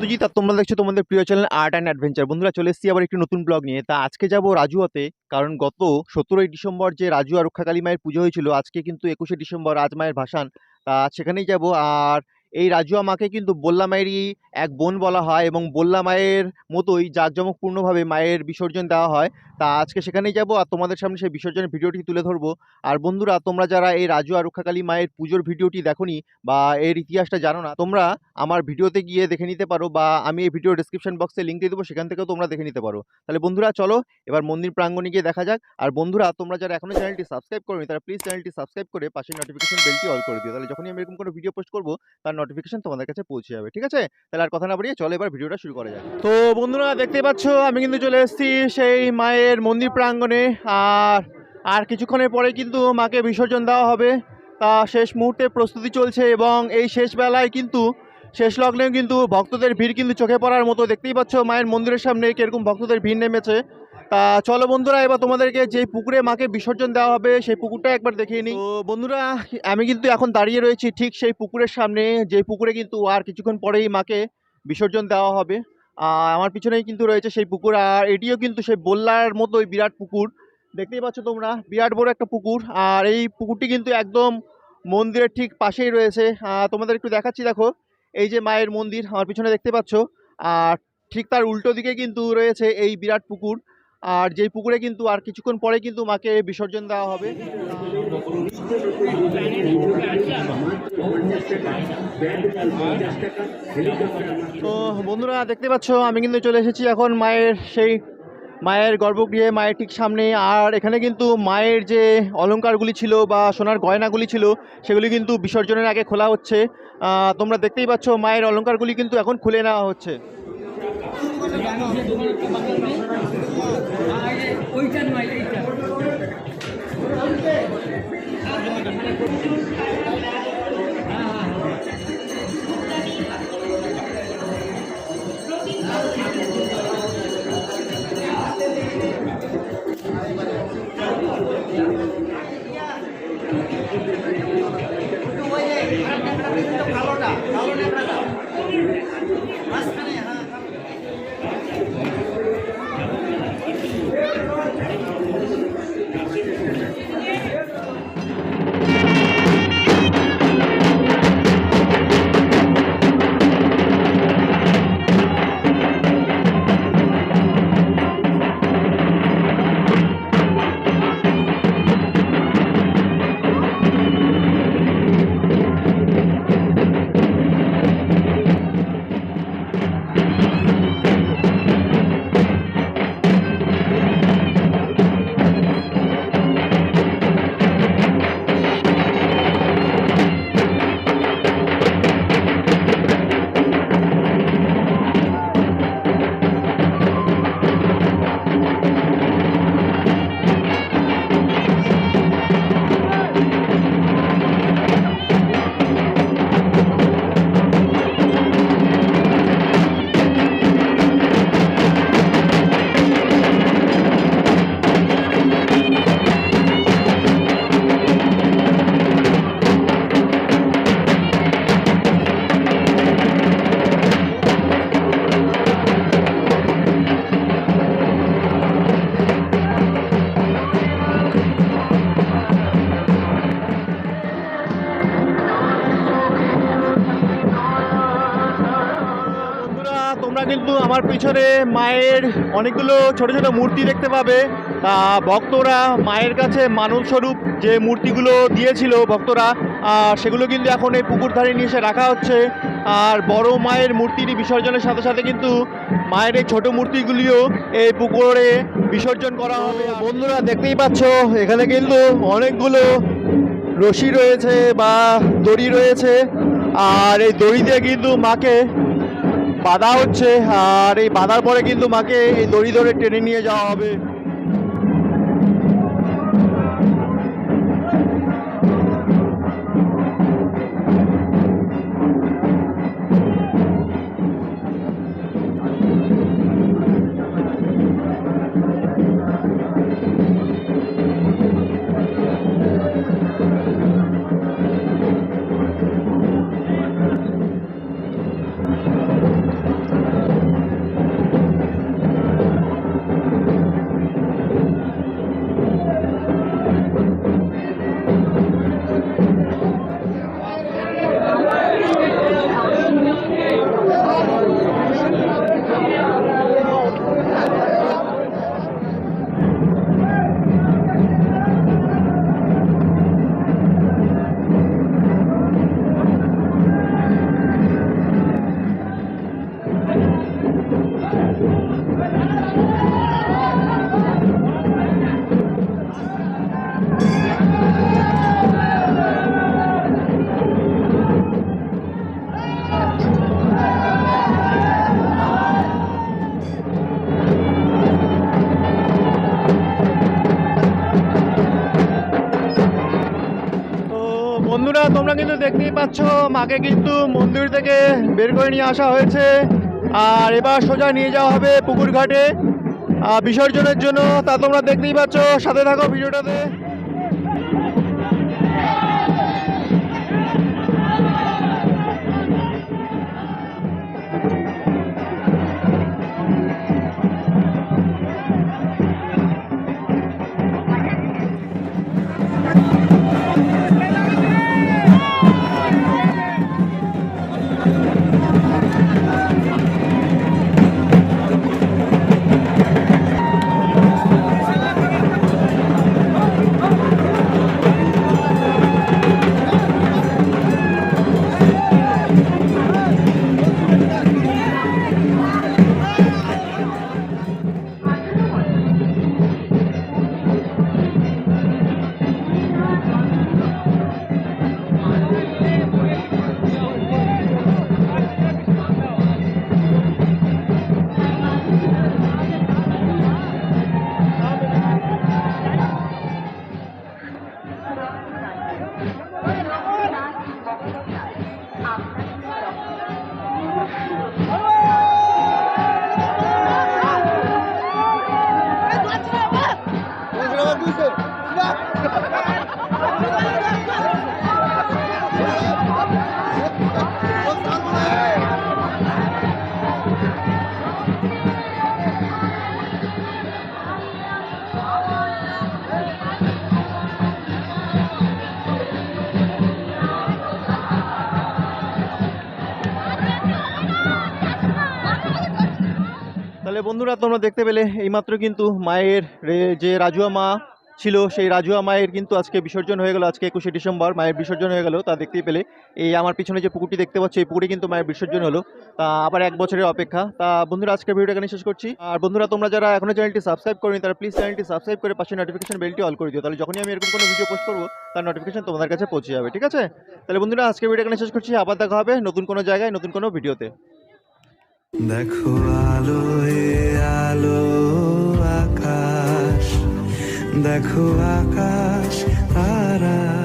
সত্যজিৎ, আর তোমরা দেখছ তোমাদের প্রিয় চ্যানেল আর্ট অ্যান্ড অ্যাডভেঞ্চার বন্ধুরা, চলে এসেছি আবার একটি নতুন ব্লগ নিয়ে। তা আজকে যাব রাজুয়াতে, কারণ গত সতেরোই ডিসেম্বর যে রাজুয়া রক্ষাকালী মায়ের পুজো হয়েছিল, আজকে কিন্তু একুশে ডিসেম্বর আজ মায়ের ভাসান। তা সেখানেই যাব, আর এই রাজুয়া মাকে কিন্তু বল্লা মায়েরই এক বোন বলা হয় এবং বল্লা মায়ের মতোই জাঁকজমকপূর্ণভাবে মায়ের বিসর্জন দেওয়া হয়। তা আজকে সেখানেই যাব আর তোমাদের সামনে সেই বিসর্জনের ভিডিওটি তুলে ধরবো। আর বন্ধুরা, তোমরা যারা এই রাজুয়া রক্ষাকালী মায়ের পুজোর ভিডিওটি দেখোনি বা এর ইতিহাসটা জানো না, তোমরা আমার ভিডিওতে গিয়ে দেখে নিতে পারো বা আমি এই ভিডিও ডিসক্রিপশন বক্সে লিঙ্ক দিয়ে দেবো, সেখান থেকেও তোমরা দেখে নিতে পারো। তাহলে বন্ধুরা, চলো এবার মন্দির প্রাঙ্গণে গিয়ে দেখা যাক। আর বন্ধুরা, তোমরা যারা এখনও চ্যানেলটি সাবস্ক্রাইব করোনি, তারা প্লিজ চ্যানেলটি সাবস্ক্রাইব করে পাশে নোটিফিকেশন বেলটি অল করে দিও। তাহলে যখনই আমি এরকম কোনো ভিডিও পোস্ট করব, তার নোটিফিকেশন তোমাদের কাছে পৌঁছে যাবে, ঠিক আছে? তাহলে আর কথা না বাড়িয়ে চলো এবার ভিডিওটা শুরু করা যাক। তো বন্ধুরা, দেখতে পাচ্ছ, আমি কিন্তু চলে এসেছি সেই মায়ের মন্দির প্রাঙ্গণে। আর আর কিছুক্ষণের পরে কিন্তু মাকে বিসর্জন দেওয়া হবে। তা শেষ মুহূর্তে প্রস্তুতি চলছে এবং এই শেষ বেলায় কিন্তু, শেষ লগ্নেও কিন্তু ভক্তদের ভিড় কিন্তু চোখে পড়ার মতো। দেখতেই পাচ্ছ, মায়ের মন্দিরের সামনে কীরকম ভক্তদের ভিড় নেমেছে। চলো বন্ধুরা এবার তোমাদেরকে যে পুকুরে মাকে বিসর্জন দেওয়া হবে সেই পুকুরটা একবার দেখিয়ে নিই। তো বন্ধুরা আমি কিন্তু এখন দাঁড়িয়ে রয়েছি ঠিক সেই পুকুরের সামনে যে পুকুরে কিন্তু আর কিছুক্ষণ পরেই মাকে বিসর্জন দেওয়া হবে। আমার পিছনেই কিন্তু রয়েছে সেই পুকুর আর এটিও কিন্তু সেই বল্লার মতোই বিরাট পুকুর। দেখতেই পাচ্ছ তোমরা বিরাট বড় একটা পুকুর আর এই পুকুরটি কিন্তু একদম মন্দিরের ঠিক পাশেই রয়েছে। তোমাদের একটু দেখাচ্ছি দেখো এই যে মায়ের মন্দির আমার পিছনে দেখতে পাচ্ছ আর ঠিক তার উল্টো দিকে কিন্তু রয়েছে এই বিরাট পুকুর। আর যেই পুকুরে কিন্তু আর কিছুক্ষণ পরে কিন্তু মাকে বিসর্জন দেওয়া হবে। তো বন্ধুরা, দেখতে পাচ্ছ, আমি কিন্তু চলে এসেছি এখন মায়ের সেই মায়ের গর্ভগৃহে, মায়ের ঠিক সামনে। আর এখানে কিন্তু মায়ের যে অলংকারগুলি ছিল বা সোনার গয়নাগুলি ছিল, সেগুলি কিন্তু বিসর্জনের আগে খোলা হচ্ছে। তোমরা দেখতেই পাচ্ছ, মায়ের অলংকারগুলি কিন্তু এখন খুলে নেওয়া হচ্ছে। ওইটা নয় এইটা আমার পিছনে মায়ের অনেকগুলো ছোট ছোট মূর্তি দেখতে পাবে। ভক্তরা মায়ের কাছে মানব স্বরূপ যে মূর্তিগুলো দিয়েছিল ভক্তরা আর সেগুলো কিন্তু এখন এই পুকুর ধারে নিয়ে এসে রাখা হচ্ছে। আর বড় মায়ের মূর্তিটি বিসর্জনের সাথে সাথে কিন্তু মায়ের এই ছোট মূর্তিগুলিও এই পুকুরে বিসর্জন করা হবে। বন্ধুরা দেখতেই পাচ্ছ এখানে কিন্তু অনেকগুলো রশি রয়েছে বা দড়ি রয়েছে। আর এই দড়ি দিয়ে কিন্তু মাকে বাঁধা হচ্ছে, আর এই বাধার পরে কিন্তু মাকে এই দড়ি ধরে টেনে নিয়ে যাওয়া হবে। তোমরা কিন্তু দেখতেই পাচ্ছ, মাকে কিন্তু মন্দির থেকে বের করে নিয়ে আসা হয়েছে। আর এবার সোজা নিয়ে যাওয়া হবে পুকুর ঘাটে। বিসর্জনের জন্য, তা তোমরা দেখতেই পাচ্ছ, সাথে থাকো ভিডিওটাতে। তাহলে বন্ধুরা তোমরা দেখতে পেলে এইমাত্র কিন্তু মায়ের যে রাজুয়া মা ছিল, সেই রাজুয়া মায়ের কিন্তু আজকে বিসর্জন হয়ে গেল, আজকে একুশে ডিসেম্বর, মায়ের বিসর্জন হয়ে গেল, তা দেখতেই পেলে। এই আমার পিছনে যে পুকুরটি দেখতে পাচ্ছি, এই পুকুরে কিন্তু মায়ের বিসর্জন হলো। তা আবার এক বছরের অপেক্ষা। তা বন্ধুরা আজকে ভিডিওটা এখানে শেষ করছি। আর বন্ধুরা, তোমরা যারা এখনও চ্যানেলটি সাবস্ক্রাইব করেনি, তারা প্লিজ চ্যানেলটি সাবস্ক্রাইব করে পাশে নোটিফিকেশন বেলটি অল করে দিও। তাহলে যখনই আমি এরকম কোনো ভিডিও পোস্ট করব, তার নোটিফিকেশন তোমাদের কাছে পৌঁছে যাবে, ঠিক আছে? তাহলে বন্ধুরা আজকে ভিডিও এখানে শেষ করছি। আবার দেখা হবে নতুন কোনো জায়গায়, নতুন কোনো ভিডিওতে দেখো আলো আলো। দেখো আকাশ তারা